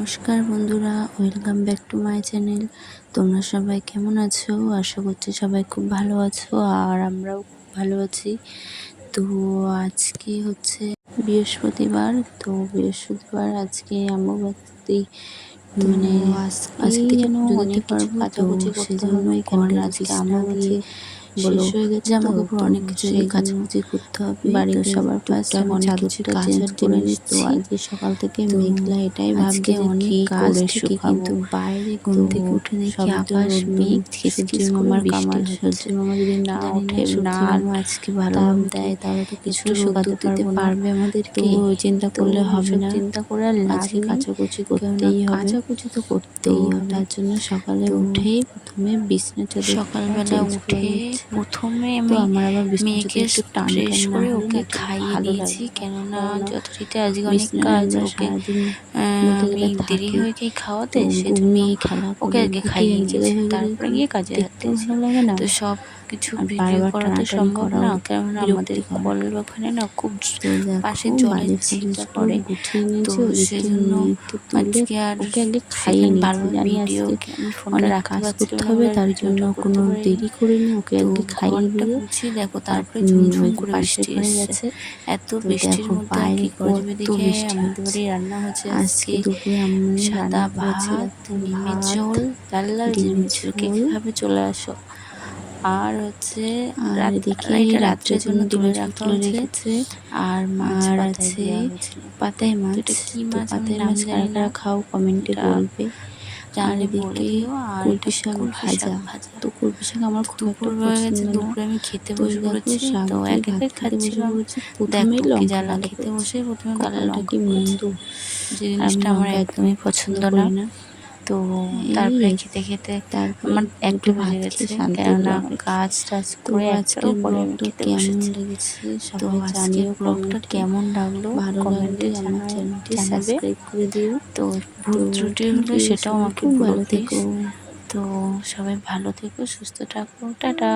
নমস্কার বন্ধুরা welcome back to my channel. তোমরা সবাই কেমন আছো? আশা করছি সবাই খুব ভালো আছো আর আমরাও খুব ভালো আছি। তো আজকে হচ্ছে বৃহস্পতিবার তো বৃহস্পতিবার আজকে অমাবস্যা। মানে আজকে যেন অনেক পারব তো সেজন্যই কারণ আজকে বলো শেষ হয়ে গেছে জামা কাপড় অনেক কিছু কাচাকুচি করতে হবে। বাড়িতে তো সবার ফার্স্ট আমি চাদরটা চেঞ্জ করে তো নিচ্ছি। আজকে সকাল থেকে মেঘলা এটাই ভাবছি অনেক কাজ থেকে কিন্তু বাইরে ঘুম থেকে উঠে দেখি আকাশ মেঘ করে মামার কামাল হচ্ছে। মামা যদি না ওঠে না আজকে ভালো দেয় তাহলে তো কিছু শুকাতে দিতে পারবে আমাদেরকে তো চিন্তা করলে হবে না। চিন্তা করে আর আজকে কাচাকুচি করতেই হবে। কাচাকুচি তো করতেই হবে। তার জন্য সকালে উঠেই প্রথমে বিছনা সকালবেলা উঠে প্রথমে আমি মেয়েকে করে ওকে খাইয়ে দিয়েছি। কেননা যথারীতি আজকে অনেক কাজ ওকে দেরি হয়ে গিয়ে খাওয়াতে সেজন্য ওকে আগে খাইয়ে দিয়েছি তারপরে গিয়ে কাজে হাত তো সব কিছু ভিডিও করা তো সম্ভব না কেননা আমাদের। কলের ওখানে না খুব পাশে জলের ছিটা পড়ে। তো সেজন্য আজকে আর খাইয়ে নিয়েছি ভিডিও আমি ফোনটা রাখতে করতে হবে তার জন্য কোনো। দেরি করিনি ওকে আগে খাইয়ে দিয়ে দেখো তারপরে ঝুমঝুম করে বৃষ্টি এসছে। এত বৃষ্টির মধ্যে কি করা যাবে দেখে আমাদের বাড়ি রান্না হচ্ছে আজকে দুপুরে আমি সাদা ভাত দেখো ভাত, ঝোল লাল লাল ডিমের ঝোল কে। খাবে চলে আসো? আর হচ্ছে এটা রাত্রের জন্য জন্য তুলে ডিমের ঝোল রাখা তুলে হয়েছে রেখেছে। আর মাছ আর আছে পাতায় মাছ। কি মাছ পাতায় মাছ কারা খাও কমেন্টে বলবে। এদিকে কলপি শাক ভাজা। তো কলপি শাক আমার খুব একটা পছন্দ দুপুরে আমি খেতে বসে পড়েছি তো এক এক কি লঙ্কা জ্বালা খেতে বসে প্রথমে কালা লঙ্কা কি মন্দ যে জিনিসটা আমার একদমই পছন্দ না। তো তারপরে খেতে খেতে তারপরে আমার একটু ভাত বেজে খেয়ে গেছে। শান্তি কেননা। কাজ টাজ করে ব্লগটা খেতে কেমন বসেছি লেগেছে? তো জানিও ব্লগটা কেমন লাগল? ভালো কমেন্টে জানাবে সাবস্ক্রাইব করে দিও। তো ভুল ত্রুটি হলে সেটাও আমাকে ভালো থেকো। তো সবাই ভালো থেকো সুস্থ থাকো টাটা।